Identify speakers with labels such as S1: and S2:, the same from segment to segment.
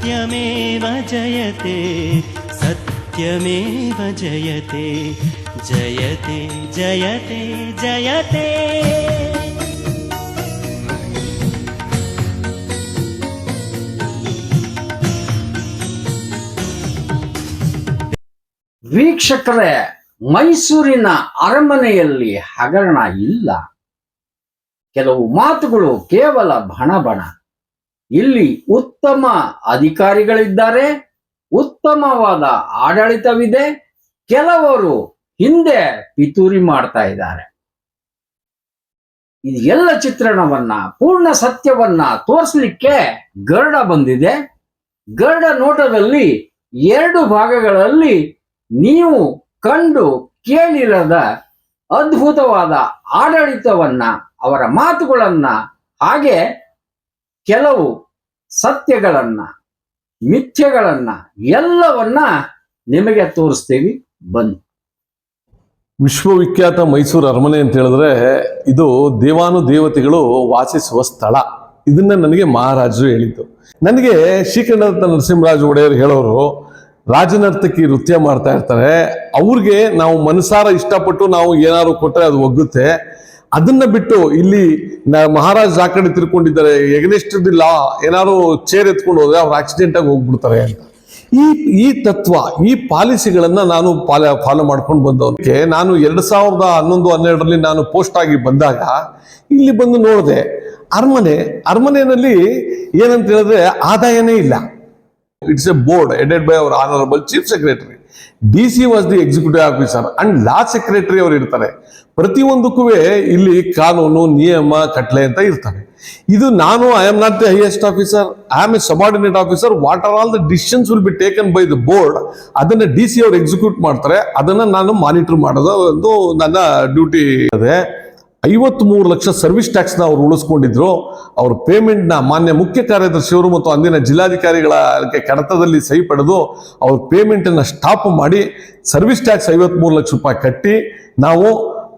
S1: सत्यमेव जयते सत्यमेव जयते जयते जयते जयते
S2: ವೀಕ್ಷಕರೇ ಮೈಸೂರಿನ ಅರಮನೆಯಲ್ಲಿ ಹಗರಣ ಇಲ್ಲ ಕೆಲವು ಮಾತುಗಳು ಕೇವಲ ಬಣ ಬಣ ಇಲ್ಲಿ ಉತ್ತಮ ಅಧಿಕಾರಿಗಳಿದ್ದಾರೆ, ಉತ್ತಮವಾದ ಆಡಳಿತವಿದೆ, ಕೆಲವರು ಹಿಂದೆ ಪಿತೂರಿ ಮಾಡ್ತಾ ಇದ್ದಾರೆ. ಇದು ಎಲ್ಲ ಚಿತ್ರಣವನ್ನ, ಪೂರ್ಣ ಸತ್ಯವನ್ನ ತೋರಿಸ್ಲಿಕ್ಕೆ ಗರ್ಡ ಬಂದಿದೆ. ಗರ್ಡ ನೋಟದಲ್ಲಿ ಎರಡು ಭಾಗಗಳಲ್ಲಿ ನೀವು ಕಂಡು ಕೇಳಿರದ ಅದ್ಭುತವಾದ ಆಡಳಿತವನ್ನ, ಅವರ ಮಾತುಗಳನ್ನ ಹಾಗೆ ಕೆಲವು ಸತ್ಯಗಳನ್ನ, ಮಿಥ್ಯಗಳನ್ನ ಎಲ್ಲವನ್ನ ನಿಮಗೆ ತೋರಿಸ್ತೀವಿ. ಬನ್ನಿ.
S3: ವಿಶ್ವವಿಖ್ಯಾತ ಮೈಸೂರು ಅರಮನೆ ಅಂತ ಹೇಳಿದ್ರೆ ಇದು ದೇವಾನು ದೇವತೆಗಳು ವಾಸಿಸುವ ಸ್ಥಳ. ಇದನ್ನ ನನಗೆ ಮಹಾರಾಜರು ಹೇಳಿದ್ದು. ನನಗೆ ಶ್ರೀಕಂಠದತ್ತ ನರಸಿಂಹರಾಜ ಒಡೆಯರ್ ಹೇಳೋರು, ರಾಜನರ್ತಕಿ ನೃತ್ಯ ಮಾಡ್ತಾ ಇರ್ತಾರೆ. ಅವ್ರಿಗೆ ನಾವು ಮನಸಾರ ಇಷ್ಟಪಟ್ಟು ನಾವು ಏನಾದ್ರು ಕೊಟ್ಟರೆ ಅದು ಒಗ್ಗುತ್ತೆ. ಅದನ್ನ ಬಿಟ್ಟು ಇಲ್ಲಿ ಮಹಾರಾಜ್ ಆ ಕಡೆ ತಿರ್ಕೊಂಡಿದ್ದಾರೆ ಎಗನೆಸ್ಟ್ ಲಾ ಏನಾದ್ರು ಚೇರ್ ಎತ್ಕೊಂಡು ಹೋದ್ರೆ ಅವ್ರು ಆಕ್ಸಿಡೆಂಟ್ ಆಗಿ ಹೋಗ್ಬಿಡ್ತಾರೆ ಅಂತ. ಈ ಈ ತತ್ವ, ಈ ಪಾಲಿಸಿಗಳನ್ನ ನಾನು ಪಾಲ ಫಾಲೋ ಮಾಡ್ಕೊಂಡು ಬಂದವನಿಗೆ, ನಾನು ಎರಡ್ ಸಾವಿರದ ಹನ್ನೊಂದು, ಹನ್ನೆರಡರಲ್ಲಿ ನಾನು ಪೋಸ್ಟ್ ಆಗಿ ಬಂದಾಗ, ಇಲ್ಲಿ ಬಂದು ನೋಡಿದೆ, ಅರಮನೆ, ಅರಮನೆಯಲ್ಲಿ ಏನಂತ ಹೇಳಿದ್ರೆ ಆದಾಯನೇ ಇಲ್ಲ. It's a board headed by our honourable chief secretary D C was the executive officer and law secretary ಅವರು ಇರ್ತಾರೆ. ಪ್ರತಿಯೊಂದಕ್ಕೂ ಇಲ್ಲಿ ಕಾನೂನು, ನಿಯಮ, ಕಟ್ಲೆ ಅಂತ ಇರ್ತವೆ. ಇದು ನಾನು I am not the highest officer I am a subordinate officer what are all the decisions will be taken by the board ಅದನ್ನ ಡಿ ಸಿ ಅವರು ಎಕ್ಸಿಕ್ಯೂಟ್ ಮಾಡ್ತಾರೆ. ಅದನ್ನ ನಾನು ಮಾನಿಟರ್ ಮಾಡೋದು ಒಂದು ನನ್ನ ಡ್ಯೂಟಿ ಇದೆ. ಐವತ್ತ್ ಮೂರು ಲಕ್ಷ ಸರ್ವಿಸ್ ಟ್ಯಾಕ್ಸ್ನ ಅವ್ರು ಉಳಿಸ್ಕೊಂಡಿದ್ರು. ಅವ್ರ ಪೇಮೆಂಟ್ನ ಮಾನ್ಯ ಮುಖ್ಯ ಕಾರ್ಯದರ್ಶಿಯವರು ಮತ್ತು ಅಂದಿನ ಜಿಲ್ಲಾಧಿಕಾರಿಗಳ ಕಡತದಲ್ಲಿ ಸಹಿ ಪಡೆದು ಅವ್ರ ಪೇಮೆಂಟ್ ಅನ್ನ ಸ್ಟಾಪ್ ಮಾಡಿ ಸರ್ವಿಸ್ ಟ್ಯಾಕ್ಸ್ ಐವತ್ತ್ ಮೂರು ಲಕ್ಷ ರೂಪಾಯಿ ಕಟ್ಟಿ ನಾವು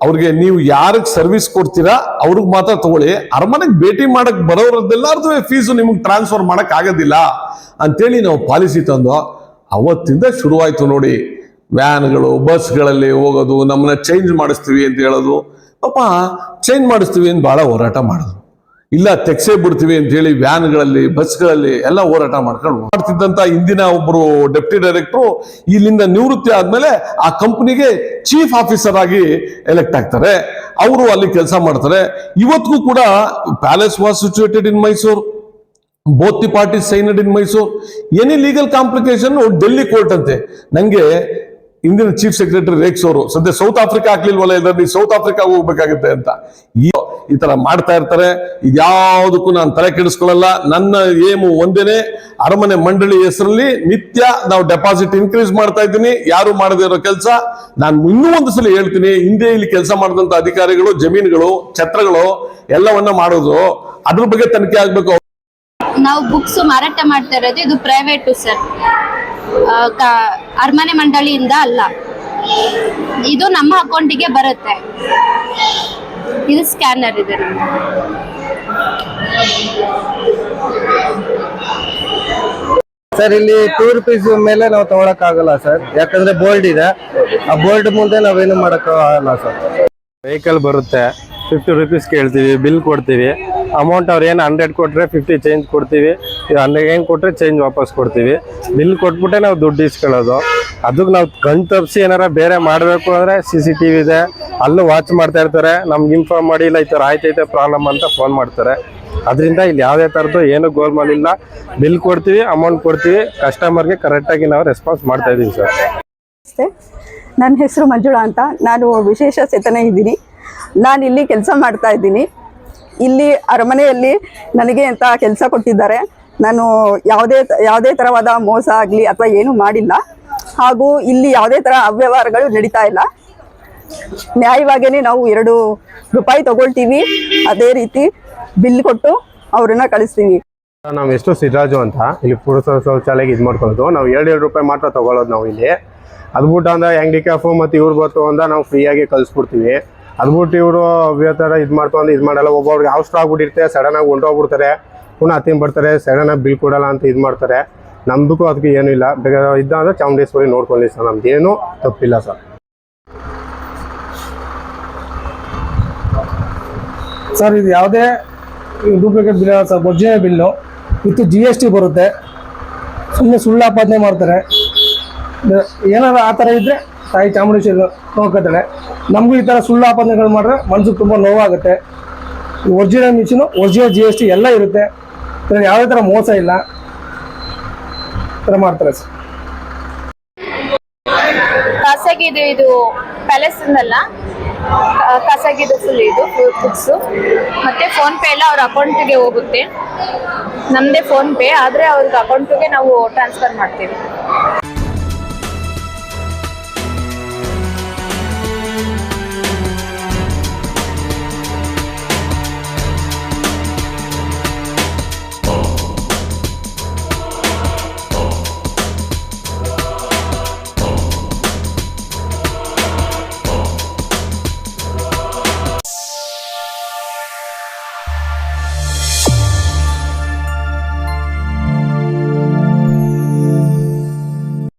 S3: ಅವ್ರಿಗೆ ನೀವು ಯಾರಿಗೆ ಸರ್ವಿಸ್ ಕೊಡ್ತೀರಾ ಅವ್ರಿಗೆ ಮಾತ್ರ ತಗೊಳ್ಳಿ. ಅರಮನೆಗೆ ಭೇಟಿ ಮಾಡಕ್ ಬರೋರದ್ದೆಲ್ಲಾರ್ದು ಫೀಸು ನಿಮಗೆ ಟ್ರಾನ್ಸ್ಫರ್ ಮಾಡಕ್ ಆಗೋದಿಲ್ಲ ಅಂತೇಳಿ ನಾವು ಪಾಲಿಸಿ ತಂದು ಅವತ್ತಿಂದ ಶುರುವಾಯಿತು ನೋಡಿ. ವ್ಯಾನ್ಗಳು, ಬಸ್ಗಳಲ್ಲಿ ಹೋಗೋದು, ನಮ್ಮನ್ನ ಚೇಂಜ್ ಮಾಡಿಸ್ತೀವಿ ಅಂತ ಹೇಳೋದು. ಪಾಪ ಚೇಂಜ್ ಮಾಡಿಸ್ತೀವಿ ಅಂತ ಬಹಳ ಹೋರಾಟ ಮಾಡಿದ್ರು ಇಲ್ಲ, ತೆಗ್ಸೇ ಬಿಡ್ತೀವಿ ಅಂತ ಹೇಳಿ ವ್ಯಾನ್ಗಳಲ್ಲಿ, ಬಸ್ಗಳಲ್ಲಿ ಎಲ್ಲ ಹೋರಾಟ ಮಾಡ್ಕೊಂಡು ಮಾಡ್ತಿದ್ದಂತ ಇಂದಿನ ಒಬ್ಬರು ಡೆಪ್ಟಿ ಡೈರೆಕ್ಟ್ರು ಇಲ್ಲಿಂದ ನಿವೃತ್ತಿ ಆದ್ಮೇಲೆ ಆ ಕಂಪ್ನಿಗೆ ಚೀಫ್ ಆಫೀಸರ್ ಆಗಿ ಎಲೆಕ್ಟ್ ಆಗ್ತಾರೆ. ಅವರು ಅಲ್ಲಿ ಕೆಲಸ ಮಾಡ್ತಾರೆ. ಇವತ್ತಿಗೂ ಕೂಡ palace was situated in Mysuru both the parties signed in Mysuru any legal complication Delhi court ಅಂತೆ. ನಂಗೆ ಇಂದಿನ ಚೀಫ್ ಸೆಕ್ರೆಟರಿ ರೇಕ್ಸ್ ಅವರು, ಸದ್ಯ ಸೌತ್ ಆಫ್ರಿಕಾ ಹಾಕ್ಲಿಲ್ವಲ್ಲ ಇದರಲ್ಲಿ ಸೌತ್ ಆಫ್ರಿಕಾ ಹೋಗ್ಬೇಕಾಗುತ್ತೆ ಅಂತ. ಈ ಈ ತರ ಮಾಡ್ತಾ ಇರ್ತಾರೆ. ಇದ್ಯಾವುದಕ್ಕೂ ನಾನು ತಲೆ ಕೆಡಿಸ್ಕೊಳ್ಳಲ್ಲ. ನನ್ನ ಏಮು ಒಂದೇನೆ, ಅರಮನೆ ಮಂಡಳಿ ಹೆಸರಲ್ಲಿ ನಿತ್ಯ ನಾವು ಡೆಪಾಸಿಟ್ ಇನ್ಕ್ರೀಸ್ ಮಾಡ್ತಾ ಇದ್ದೀನಿ. ಯಾರು ಮಾಡದೇ ಇರೋ ಕೆಲಸ. ನಾನು ಇನ್ನೂ ಒಂದು ಸಲ ಹೇಳ್ತೀನಿ, ಹಿಂದೆ ಇಲ್ಲಿ ಕೆಲಸ ಮಾಡಿದಂತ ಅಧಿಕಾರಿಗಳು, ಜಮೀನುಗಳು, ಛತ್ರಗಳು, ಎಲ್ಲವನ್ನ ಮಾಡೋದು, ಅದ್ರ ಬಗ್ಗೆ ತನಿಖೆ ಆಗ್ಬೇಕು.
S4: ನಾವು ಬುಕ್ಸ್ ಮಾರಾಟ ಮಾಡ್ತಾ ಇರೋದು, ಇದು ಪ್ರೈವೇಟ್ ಸರ್ ಅರಮನೆ ಮಂಡಳಿಯಿಂದ ಅಲ್ಲ. ಇದು ನಮ್ಮ ಅಕೌಂಟಿಗೆ ಬರುತ್ತೆ. ಇದು ಸ್ಕ್ಯಾನರ್ ಇದೆ.
S5: ಸರ್ ಇಲ್ಲಿ ಟೂ ರುಪೀಸ್ ಮೇಲೆ ನಾವು ತಗೊಳಕ್ ಆಗಲ್ಲ ಸರ್ ಯಾಕಂದ್ರೆ ಬೋರ್ಡ್ ಇದೆ. ಆ ಬೋರ್ಡ್ ಮುಂದೆ ನಾವೇನು ಮಾಡಕ್ ಆಗಲ್ಲ ಸರ್ ವೆಹಿಕಲ್ ಬರುತ್ತೆ. ಫಿಫ್ಟಿ ರುಪೀಸ್ ಕೇಳ್ತೀವಿ ಬಿಲ್ ಕೊಡ್ತೀವಿ. ಅಮೌಂಟ್ ಅವ್ರು ಏನು ಹಂಡ್ರೆಡ್ ಕೊಟ್ಟರೆ ಫಿಫ್ಟಿ ಚೇಂಜ್ ಕೊಡ್ತೀವಿ. ಹಂಡ್ರೆಡ್ ಏನು ಕೊಟ್ಟರೆ ಚೇಂಜ್ ವಾಪಸ್ ಕೊಡ್ತೀವಿ. ಬಿಲ್ ಕೊಟ್ಬಿಟ್ಟೆ ನಾವು ದುಡ್ಡು ಇಸ್ಕೊಳ್ಳೋದು. ಅದಕ್ಕೆ ನಾವು ಕಣ್ಣು ತಪ್ಪಿಸಿ ಏನಾರ ಬೇರೆ ಮಾಡಬೇಕು ಅಂದರೆ ಸಿ ಸಿ ಟಿ ವಿ ಇದೆ. ಅಲ್ಲೂ ವಾಚ್ ಮಾಡ್ತಾ ಇರ್ತಾರೆ. ನಮ್ಗೆ ಇನ್ಫಾರ್ಮ್ ಮಾಡಿ, ಇಲ್ಲ ಈ ಥರ ಆಯ್ತೈತೆ ಪ್ರಾಬ್ಲಮ್ ಅಂತ ಫೋನ್ ಮಾಡ್ತಾರೆ. ಅದರಿಂದ ಇಲ್ಲಿ ಯಾವುದೇ ಥರದ್ದು ಏನು ಗೋಲ್ಮಾಲ್ ಇಲ್ಲ. ಬಿಲ್ ಕೊಡ್ತೀವಿ ಅಮೌಂಟ್ ಕೊಡ್ತೀವಿ. ಕಸ್ಟಮರ್ಗೆ ಕರೆಕ್ಟಾಗಿ ನಾವು ರೆಸ್ಪಾನ್ಸ್ ಮಾಡ್ತಾ ಇದ್ದೀವಿ ಸರ್.
S6: ನನ್ನ ಹೆಸರು ಮಂಜುಳಾ ಅಂತ. ನಾನು ವಿಶೇಷ ಚೇತನ ಇದ್ದೀನಿ. ನಾನು ಇಲ್ಲಿ ಕೆಲಸ ಮಾಡ್ತಾ ಇದ್ದೀನಿ. ಇಲ್ಲಿ ಅರಮನೆಯಲ್ಲಿ ನನಗೆ ಅಂತ ಕೆಲಸ ಕೊಟ್ಟಿದ್ದಾರೆ. ನಾನು ಯಾವುದೇ ಯಾವುದೇ ಥರವಾದ ಮೋಸ ಆಗಲಿ ಅಥವಾ ಏನೂ ಮಾಡಿಲ್ಲ. ಹಾಗೂ ಇಲ್ಲಿ ಯಾವುದೇ ಥರ ಅವ್ಯವಹಾರಗಳು ನಡೀತಾ ಇಲ್ಲ. ನ್ಯಾಯವಾಗೇನೆ ನಾವು ಎರಡು ರೂಪಾಯಿ ತಗೊಳ್ತೀವಿ. ಅದೇ ರೀತಿ ಬಿಲ್ ಕೊಟ್ಟು ಅವ್ರನ್ನ ಕಳಿಸ್ತೀವಿ.
S7: ನಾವು ಎಷ್ಟು ಸಿದ್ರಾಜು ಅಂತ ಇಲ್ಲಿ ಪುರುಷ ಶೌಚಾಲಯಕ್ಕೆ ಇದು ಮಾಡ್ಕೊಳ್ಳೋದು. ನಾವು ಎರಡು ಎರಡು ರೂಪಾಯಿ ಮಾತ್ರ ತಗೊಳ್ಳೋದು ನಾವು ಇಲ್ಲಿ. ಅದ್ಬಿಟ್ಟು ಅಂದ್ರೆ ಹ್ಯಾಂಡಿಕ್ಯಾಫು ಮತ್ತು ಇವ್ರು ಬರ್ತು ಅಂದ್ರೆ ನಾವು ಫ್ರೀಯಾಗಿ ಕಳಿಸ್ಬಿಡ್ತೀವಿ. ಅದು ಬಿಟ್ಟು ಇವರು ಥರ ಇದು ಮಾಡ್ಕೊಂಡು ಇದು ಮಾಡಲ್ಲ. ಒಬ್ಬೊಬ್ರಿಗೆ ಅವಸರ ಆಗ್ಬಿಟ್ಟಿರ್ತೆ ಸಡನ್ನಾಗಿ ಹೊಂಟೋಗ್ಬಿಡ್ತಾರೆ. ಪುನಃ ಹತ್ತಿನ ಬರ್ತಾರೆ ಸಡನ್ನಾಗಿ ಬಿಲ್ ಕೊಡಲ್ಲ ಅಂತ ಇದು ಮಾಡ್ತಾರೆ. ನಮ್ದಕ್ಕೂ ಅದಕ್ಕೆ ಏನೂ ಇಲ್ಲ. ಬೇಕಾದ್ರೆ ಇದ್ದ ಅಂದ್ರೆ ಚಾಮುಂಡೇಶ್ವರಿ ನೋಡ್ಕೊಳ್ಳಿ ಸರ್ ನಮ್ದೇನು ತಪ್ಪಿಲ್ಲ ಸರ್.
S8: ಸರ್, ಇದು ಯಾವುದೇ duplicate bill sir, original bill with G S T ಬರುತ್ತೆ. ಸುಮ್ಮನೆ ಸುಳ್ಳು ಆಪಾದನೆ ಮಾಡ್ತಾರೆ. ಏನಾದ್ರು ಆ ಥರ ಇದ್ದರೆ ತಾಯಿ ಚಾಮುಂಡೇಶ್ವರಿ ನೋಡ್ಕೋತಾಳೆ ನಮಗೂ ಈ ಥರ ಸುಳ್ಳು ಆಪಾದನೆಗಳು ಮಾಡಿದ್ರೆ ಮನಸ್ಸಿಗೆ ತುಂಬ ನೋವಾಗುತ್ತೆ. Original machine, original G S T ಎಲ್ಲ ಇರುತ್ತೆ. ಇದ್ರಲ್ಲಿ ಯಾವುದೇ ಥರ ಮೋಸ ಇಲ್ಲ. ಥರ ಮಾಡ್ತಾರೆ ಸರ್.
S4: ಖಾಸಗಿದು ಇದು ಪ್ಯಾಲೇಸ್ ಇಂದಲ್ಲ. ಕಸಗಿದು ಫುಲ್ ಇದು ಬುಕ್ಸ್ ಮತ್ತೆ ಫೋನ್ ಪೇ ಎಲ್ಲ ಅವ್ರ ಅಕೌಂಟ್ಗೆ ಹೋಗುತ್ತೆ. ನಮ್ದೇ ಫೋನ್ ಪೇ ಆದ್ರೆ ಅವ್ರಿಗೆ ಅಕೌಂಟ್ಗೆ ನಾವು ಟ್ರಾನ್ಸ್ಫರ್ ಮಾಡ್ತೀವಿ.